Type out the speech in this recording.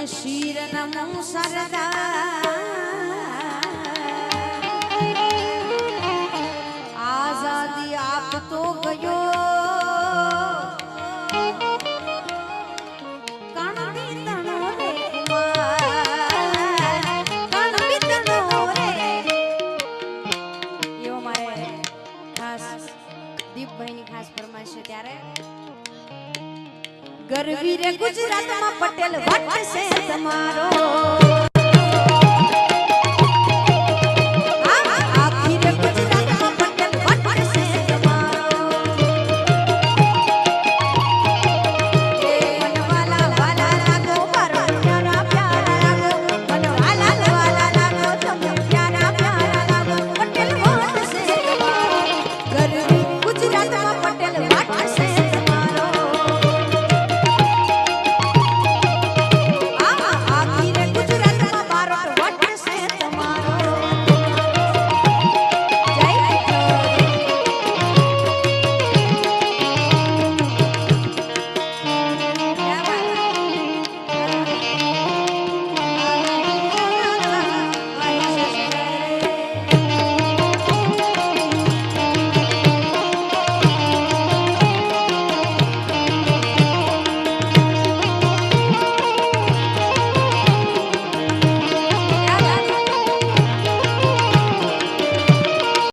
રાજાનું સરદાર આઝાદી આપતો ગયો દીપભાઈની ખાસ ફરમાઈશ ત્યારે ગરવી રે ગુજરાતમાં પટેલ વટ છે તમારો.